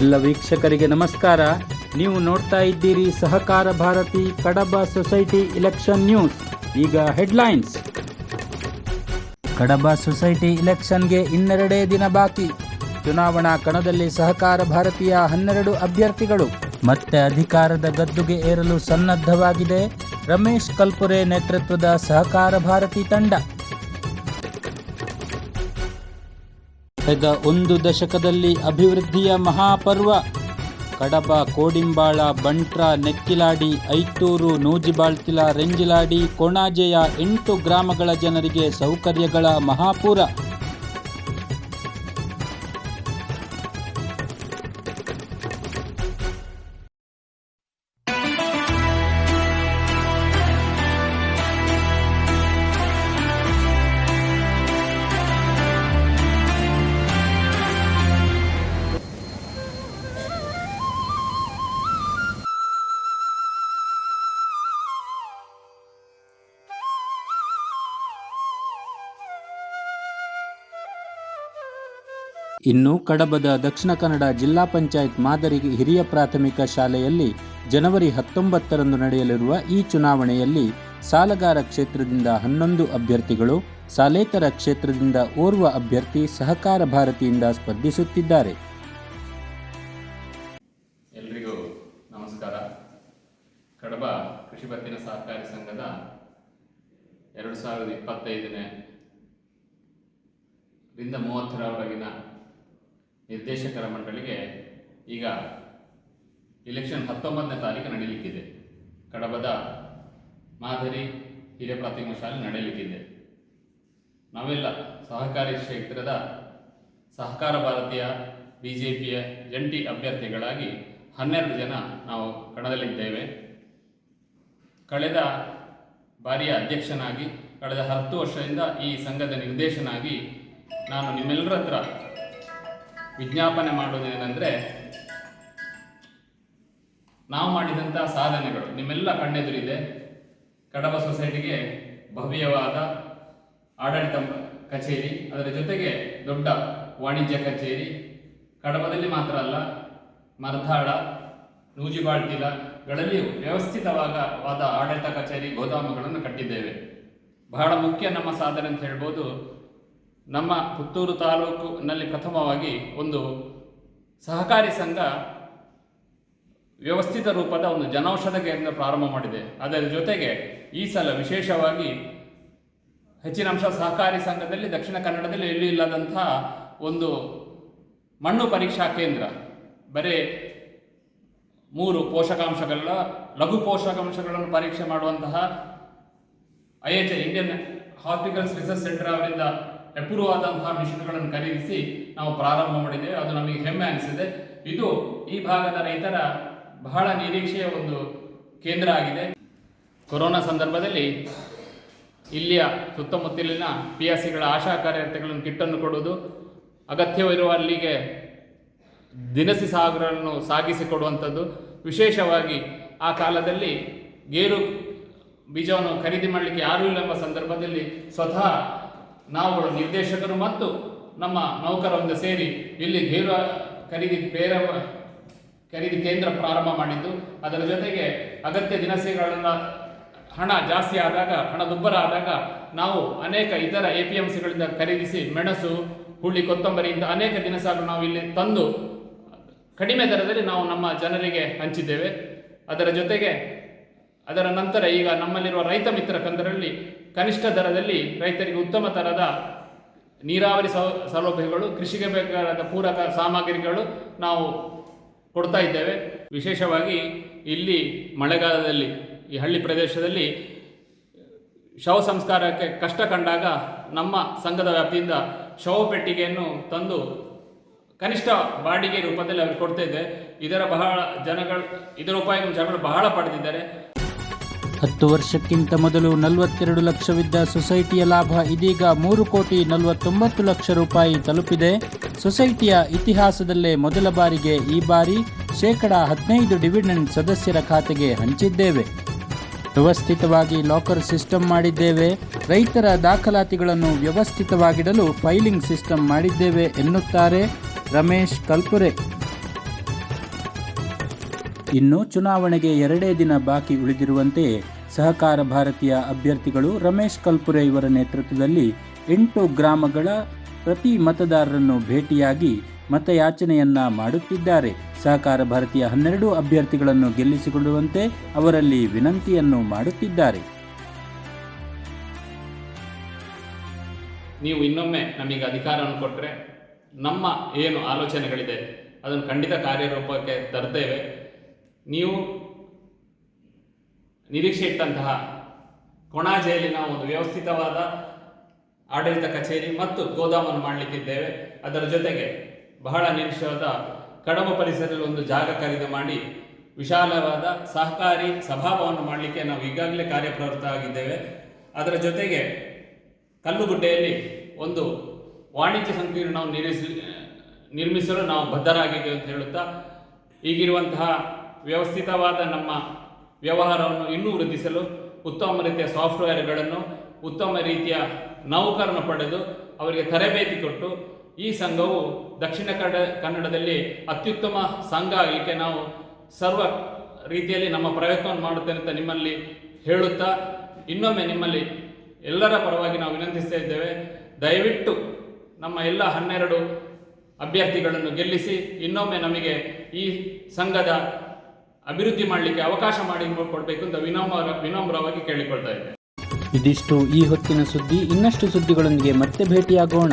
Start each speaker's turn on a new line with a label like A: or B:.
A: ಎಲ್ಲ ವೀಕ್ಷಕರಿಗೆ ನಮಸ್ಕಾರ. ನೀವು ನೋಡ್ತಾ ಇದ್ದೀರಿ Sahakara Bharati Kadaba society election news. ಈಗ ಹೆಡ್ಲೈನ್ಸ್. ಕಡಬ ಸೊಸೈಟಿ ಇಲೆಕ್ಷನ್ಗೆ ಇನ್ನೆರಡೇ ದಿನ ಬಾಕಿ. ಚುನಾವಣಾ ಕಣದಲ್ಲಿ ಸಹಕಾರ ಭಾರತೀಯ ಹನ್ನೆರಡು ಅಭ್ಯರ್ಥಿಗಳು. ಮತ್ತೆ ಅಧಿಕಾರದ ಗದ್ದುಗೆ ಏರಲು ಸನ್ನದ್ಧವಾಗಿದೆ. ರಮೇಶ್ ಕಲ್ಪುರೆ ನೇತೃತ್ವದ ಸಹಕಾರ ಭಾರತಿ ತಂಡ. ಕಳೆದ ಒಂದು ದಶಕದಲ್ಲಿ ಅಭಿವೃದ್ಧಿಯ ಮಹಾಪರ್ವ. ಕಡಬ, ಕೋಡಿಂಬಾಳ, ಬಂಟ್ರ, ನೆಕ್ಕಿಲಾಡಿ, ಐತೂರು, ನೂಜಿಬಾಳ್ತಿಲ, ರೆಂಜಿಲಾಡಿ, ಕೋಣಾಜೆಯ ಎಂಟು ಗ್ರಾಮಗಳ ಜನರಿಗೆ ಸೌಕರ್ಯಗಳ ಮಹಾಪೂರ. ಇನ್ನು ಕಡಬದ ದಕ್ಷಿಣ ಕನ್ನಡ ಜಿಲ್ಲಾ ಪಂಚಾಯತ್ ಮಾದರಿ ಹಿರಿಯ ಪ್ರಾಥಮಿಕ ಶಾಲೆಯಲ್ಲಿ ಜನವರಿ ಹತ್ತೊಂಬತ್ತರಂದು ನಡೆಯಲಿರುವ ಈ ಚುನಾವಣೆಯಲ್ಲಿ ಸಾಲಗಾರ ಕ್ಷೇತ್ರದಿಂದ ಹನ್ನೊಂದು ಅಭ್ಯರ್ಥಿಗಳು, ಸಾಲೇತರ ಕ್ಷೇತ್ರದಿಂದ ಓರ್ವ ಅಭ್ಯರ್ಥಿ ಸಹಕಾರ ಭಾರತಿಯಿಂದ ಸ್ಪರ್ಧಿಸುತ್ತಿದ್ದಾರೆ.
B: ಎಲ್ರಿಗೂ ನಮಸ್ಕಾರ. ಕಡಬ ಕೃಷಿ ಪತ್ತಿನ ಸಹಕಾರಿ ಸಂಘದ ಎರಡು ಸಾವಿರದ ಇಪ್ಪತ್ತೈದನೇ ಮೂವತ್ತರವರೆಗಿನ ನಿರ್ದೇಶಕರ ಮಂಡಳಿಗೆ ಈಗ ಇಲೆಕ್ಷನ್ ಹತ್ತೊಂಬತ್ತನೇ ತಾರೀಕು ನಡೀಲಿಕ್ಕಿದೆ. ಕಡಬದ ಮಾದರಿ ಹಿರಿಯ ಪ್ರಾಥಮಿಕ ಶಾಲೆ ನಡೆಯಲಿಕ್ಕಿದೆ. ನಾವೆಲ್ಲ ಸಹಕಾರಿ ಕ್ಷೇತ್ರದ ಸಹಕಾರ ಭಾರತೀಯ ಬಿ ಜೆ ಪಿಯ ಜಂಟಿ ಅಭ್ಯರ್ಥಿಗಳಾಗಿ ಹನ್ನೆರಡು ಜನ ನಾವು ಕಣದಲ್ಲಿದ್ದೇವೆ. ಕಳೆದ ಬಾರಿಯ ಅಧ್ಯಕ್ಷನಾಗಿ, ಕಳೆದ ಹತ್ತು ವರ್ಷದಿಂದ ಈ ಸಂಘದ ನಿರ್ದೇಶನಾಗಿ ನಾನು ನಿಮ್ಮೆಲ್ಲರ ಹತ್ರ ವಿಜ್ಞಾಪನೆ ಮಾಡೋದೇನೆಂದರೆ ನಾವು ಮಾಡಿದಂಥ ಸಾಧನೆಗಳು, ನಿಮ್ಮೆಲ್ಲ ಕಣ್ಣೆದುರಿದೆ, ಕಡಬ ಸೊಸೈಟಿಗೆ ಭವ್ಯವಾದ ಆಡಳಿತ ಕಚೇರಿ, ಅದರ ಜೊತೆಗೆ ದೊಡ್ಡ ವಾಣಿಜ್ಯ ಕಚೇರಿ, ಕಡಬದಲ್ಲಿ ಮಾತ್ರ ಅಲ್ಲ ಮರ್ಧಾಳ ನೂಜಿಬಾಳ್ತಿಲಗಳಲ್ಲಿಯೂ ವ್ಯವಸ್ಥಿತವಾದ ವಾದ ಆಡಳಿತ ಕಚೇರಿ ಗೋದಾಮುಗಳನ್ನು ಕಟ್ಟಿದ್ದೇವೆ. ಬಹಳ ಮುಖ್ಯ ನಮ್ಮ ಸಾಧನೆ ಅಂತ ಹೇಳ್ಬೋದು ನಮ್ಮ ಪುತ್ತೂರು ತಾಲೂಕಿನಲ್ಲಿ ಪ್ರಥಮವಾಗಿ ಒಂದು ಸಹಕಾರಿ ಸಂಘ ವ್ಯವಸ್ಥಿತ ರೂಪದ ಒಂದು ಜನೌಷಧ ಕೇಂದ್ರ ಪ್ರಾರಂಭ ಮಾಡಿದೆ. ಅದರ ಜೊತೆಗೆ ಈ ಸಲ ವಿಶೇಷವಾಗಿ ಹೆಚ್ಚಿನ ಅಂಶ ಸಹಕಾರಿ ಸಂಘದಲ್ಲಿ ದಕ್ಷಿಣ ಕನ್ನಡದಲ್ಲಿ ಎಲ್ಲೂ ಇಲ್ಲದಂತಹ ಒಂದು ಮಣ್ಣು ಪರೀಕ್ಷಾ ಕೇಂದ್ರ, ಬರೀ ಮೂರು ಪೋಷಕಾಂಶಗಳ, ಲಘು ಪೋಷಕಾಂಶಗಳನ್ನು ಪರೀಕ್ಷೆ ಮಾಡುವಂತಹ I H Indian horticultural research centre ಅವರಿಂದ ಅಪ್ರೂವ್ ಆದಂತಹ ಮಿಷನ್ಗಳನ್ನು ಖರೀದಿಸಿ ನಾವು ಪ್ರಾರಂಭ ಮಾಡಿದ್ದೇವೆ. ಅದು ನಮಗೆ ಹೆಮ್ಮೆ ಅನಿಸಿದೆ. ಇದು ಈ ಭಾಗದ ರೈತರ ಬಹಳ ನಿರೀಕ್ಷೆಯ ಒಂದು ಕೇಂದ್ರ ಆಗಿದೆ. ಕೊರೋನಾ ಸಂದರ್ಭದಲ್ಲಿ ಇಲ್ಲಿಯ ಸುತ್ತಮುತ್ತಲಿನ ಪಿ ಎಸ್ ಸಿಗಳ ಆಶಾ ಕಾರ್ಯಕರ್ತೆಗಳನ್ನು ಕಿಟ್ಟನ್ನು ಕೊಡುವುದು ಅಗತ್ಯವಿರುವ ಅಲ್ಲಿಗೆ ದಿನಸಿ ಸಾಗರನ್ನು ಸಾಗಿಸಿಕೊಡುವಂಥದ್ದು. ವಿಶೇಷವಾಗಿ ಆ ಕಾಲದಲ್ಲಿ ಗೇರು ಬೀಜವನ್ನು ಖರೀದಿ ಮಾಡಲಿಕ್ಕೆ ಯಾರೂ ಇಲ್ಲ ಎಂಬ ಸಂದರ್ಭದಲ್ಲಿ ಸ್ವತಃ ನಾವುಗಳು ನಿರ್ದೇಶಕರು ಮತ್ತು ನಮ್ಮ ನೌಕರರಿಂದ ಸೇರಿ ಇಲ್ಲಿ ಗೇರು ಖರೀದಿ ಬೇರೆ ಖರೀದಿ ಕೇಂದ್ರ ಪ್ರಾರಂಭ ಮಾಡಿದ್ದು. ಅದರ ಜೊತೆಗೆ ಅಗತ್ಯ ದಿನಸಿಗಳನ್ನು ಹಣ ಜಾಸ್ತಿ ಆದಾಗ, ಹಣ ದುಬ್ಬರ ಆದಾಗ ನಾವು ಅನೇಕ ಇತರ ಎ ಪಿ ಎಂ ಸಿಗಳಿಂದ ಖರೀದಿಸಿ ಮೆಣಸು, ಹುಳಿ ಕೊತ್ತಂಬರಿ ಇಂಥ ಅನೇಕ ದಿನಸಾಗಳು ನಾವು ಇಲ್ಲಿ ತಂದು ಕಡಿಮೆ ದರದಲ್ಲಿ ನಾವು ನಮ್ಮ ಜನರಿಗೆ ಹಂಚಿದ್ದೇವೆ. ಅದರ ಜೊತೆಗೆ ಅದರ ನಂತರ ಈಗ ನಮ್ಮಲ್ಲಿರುವ ರೈತ ಮಿತ್ರ ಕಂದರಲ್ಲಿ ಕನಿಷ್ಠ ದರದಲ್ಲಿ ರೈತರಿಗೆ ಉತ್ತಮ ತರದ ನೀರಾವರಿ ಸೌಲಭ್ಯಗಳು, ಕೃಷಿಗೆ ಬೇಕಾದ ಪೂರಕ ಸಾಮಗ್ರಿಗಳು ನಾವು ಕೊಡ್ತಾ ಇದ್ದೇವೆ. ವಿಶೇಷವಾಗಿ ಇಲ್ಲಿ ಮಳೆಗಾಲದಲ್ಲಿ, ಈ ಹಳ್ಳಿ ಪ್ರದೇಶದಲ್ಲಿ ಶವ ಸಂಸ್ಕಾರಕ್ಕೆ ಕಷ್ಟ ಕಂಡಾಗ ನಮ್ಮ ಸಂಘದ ವ್ಯಾಪ್ತಿಯಿಂದ ಶವ ಪೆಟ್ಟಿಗೆಯನ್ನು ತಂದು ಕನಿಷ್ಠ ಬಾಡಿಗೆ ರೂಪದಲ್ಲಿ ಕೊಡ್ತಾ ಇದೆ ಇದರ ಬಹಳ ಜನಗಳು, ಇದರ ಉಪಯೋಗ ಜನಗಳು ಬಹಳ ಪಡೆದಿದ್ದಾರೆ.
A: ಹತ್ತು ವರ್ಷಕ್ಕಿಂತ ಮೊದಲು ನಲವತ್ತೆರಡು ಲಕ್ಷವಿದ್ದ ಸೊಸೈಟಿಯ ಲಾಭ ಇದೀಗ ಮೂರು ಕೋಟಿ ನಲವತ್ತೊಂಬತ್ತು ಲಕ್ಷ ರೂಪಾಯಿ ತಲುಪಿದೆ. ಸೊಸೈಟಿಯ ಇತಿಹಾಸದಲ್ಲೇ ಮೊದಲ ಬಾರಿಗೆ ಈ ಬಾರಿ ಶೇಕಡ ಹದಿನೈದು ಡಿವಿಡೆಂಡ್ ಸದಸ್ಯರ ಖಾತೆಗೆ ಹಂಚಿದ್ದೇವೆ. ವ್ಯವಸ್ಥಿತವಾಗಿ ಲಾಕರ್ ಸಿಸ್ಟಮ್ ಮಾಡಿದ್ದೇವೆ. ರೈತರ ದಾಖಲಾತಿಗಳನ್ನು ವ್ಯವಸ್ಥಿತವಾಗಿಡಲು ಫೈಲಿಂಗ್ ಸಿಸ್ಟಮ್ ಮಾಡಿದ್ದೇವೆ ಎನ್ನುತ್ತಾರೆ ರಮೇಶ್ ಕಲ್ಪುರೆ. ಇನ್ನು ಚುನಾವಣೆಗೆ ಎರಡೇ ದಿನ ಬಾಕಿ ಉಳಿದಿರುವಂತೆ ಸಹಕಾರ ಭಾರತೀಯ ಅಭ್ಯರ್ಥಿಗಳು ರಮೇಶ್ ಕಲ್ಪುರೆ ಇವರ ನೇತೃತ್ವದಲ್ಲಿ ಎಂಟು ಗ್ರಾಮಗಳ ಪ್ರತಿ ಮತದಾರರನ್ನು ಭೇಟಿಯಾಗಿ ಮತಯಾಚನೆಯನ್ನ ಮಾಡುತ್ತಿದ್ದಾರೆ. ಸಹಕಾರ ಭಾರತೀಯ ಹನ್ನೆರಡು ಅಭ್ಯರ್ಥಿಗಳನ್ನು ಗೆಲ್ಲಿಸಿಕೊಳ್ಳುವಂತೆ ಅವರಲ್ಲಿ ವಿನಂತಿಯನ್ನು ಮಾಡುತ್ತಿದ್ದಾರೆ.
B: ನೀವು ಇನ್ನೊಮ್ಮೆ ನಮಗೆ ಅಧಿಕಾರವನ್ನು ಕೊಟ್ಟರೆ ನಮ್ಮ ಏನು ಆಲೋಚನೆಗಳಿದೆ ಅದನ್ನು ಖಂಡಿತ ಕಾರ್ಯರೂಪಕ್ಕೆ ತರ್ತೇವೆ. ನೀವು ನಿರೀಕ್ಷೆ ಇಟ್ಟಂತಹ ಕೊಣಾಜೆಯಲ್ಲಿನ ಒಂದು ವ್ಯವಸ್ಥಿತವಾದ ಆಡಳಿತ ಕಚೇರಿ ಮತ್ತು ಗೋದಾಮನ್ನು ಮಾಡಲಿಕ್ಕಿದ್ದೇವೆ. ಅದರ ಜೊತೆಗೆ ಬಹಳ ನಿರೀಕ್ಷವಾದ ಕಡಮ ಪರಿಸರದಲ್ಲಿ ಒಂದು ಜಾಗ ಖರೀದಿ ಮಾಡಿ ವಿಶಾಲವಾದ ಸಹಕಾರಿ ಸಭಾಭವನ ಮಾಡಲಿಕ್ಕೆ ನಾವು ಈಗಾಗಲೇ ಕಾರ್ಯಪ್ರವೃತ್ತ ಆಗಿದ್ದೇವೆ. ಅದರ ಜೊತೆಗೆ ಕಲ್ಲುಗುಡ್ಡೆಯಲ್ಲಿ ಒಂದು ವಾಣಿಜ್ಯ ಸಂಕೀರ್ಣವನ್ನು ನಿರ್ಮಿಸಿ ನಿರ್ಮಿಸಲು ನಾವು ಬದ್ಧರಾಗಿದ್ದೇವೆ ಅಂತ ಹೇಳುತ್ತಾ ಈಗಿರುವಂತಹ ವ್ಯವಸ್ಥಿತವಾದ ನಮ್ಮ ವ್ಯವಹಾರವನ್ನು ಇನ್ನೂ ವೃದ್ಧಿಸಲು ಉತ್ತಮ ರೀತಿಯ ಸಾಫ್ಟ್ವೇರ್ಗಳನ್ನು, ಉತ್ತಮ ರೀತಿಯ ನೌಕರನ್ನು ಪಡೆದು ಅವರಿಗೆ ತರಬೇತಿ ಕೊಟ್ಟು ಈ ಸಂಘವು ದಕ್ಷಿಣ ಕನ್ನಡ ಕನ್ನಡದಲ್ಲಿ ಅತ್ಯುತ್ತಮ ಸಂಘ ಆಗಲಿಕ್ಕೆ ನಾವು ಸರ್ವ ರೀತಿಯಲ್ಲಿ ನಮ್ಮ ಪ್ರಯತ್ನವನ್ನು ಮಾಡುತ್ತೇನೆ ಅಂತ ನಿಮ್ಮಲ್ಲಿ ಹೇಳುತ್ತಾ, ಇನ್ನೊಮ್ಮೆ ನಿಮ್ಮಲ್ಲಿ ಎಲ್ಲರ ಪರವಾಗಿ ನಾವು ವಿನಂತಿಸ್ತಾ ಇದ್ದೇವೆ. ದಯವಿಟ್ಟು ನಮ್ಮ ಎಲ್ಲ ಹನ್ನೆರಡು ಅಭ್ಯರ್ಥಿಗಳನ್ನು ಗೆಲ್ಲಿಸಿ, ಇನ್ನೊಮ್ಮೆ ನಮಗೆ ಈ ಸಂಘದ ಅಭಿವೃದ್ಧಿ ಮಾಡಲಿಕ್ಕೆ ಅವಕಾಶ ಮಾಡಿ ಕೊಡಬೇಕು ಅಂತ ವಿನಮ್ರ ವಿನಮ್ರವಾಗಿ ಕೇಳಿಕೊಳ್ತಾ ಇದ್ದೇನೆ
A: ಇದಿಷ್ಟು ಈ ಹೊತ್ತಿನ ಸುದ್ದಿ. ಇನ್ನಷ್ಟು ಸುದ್ದಿಗಳೊಂದಿಗೆ ಮತ್ತೆ ಭೇಟಿಯಾಗೋಣ.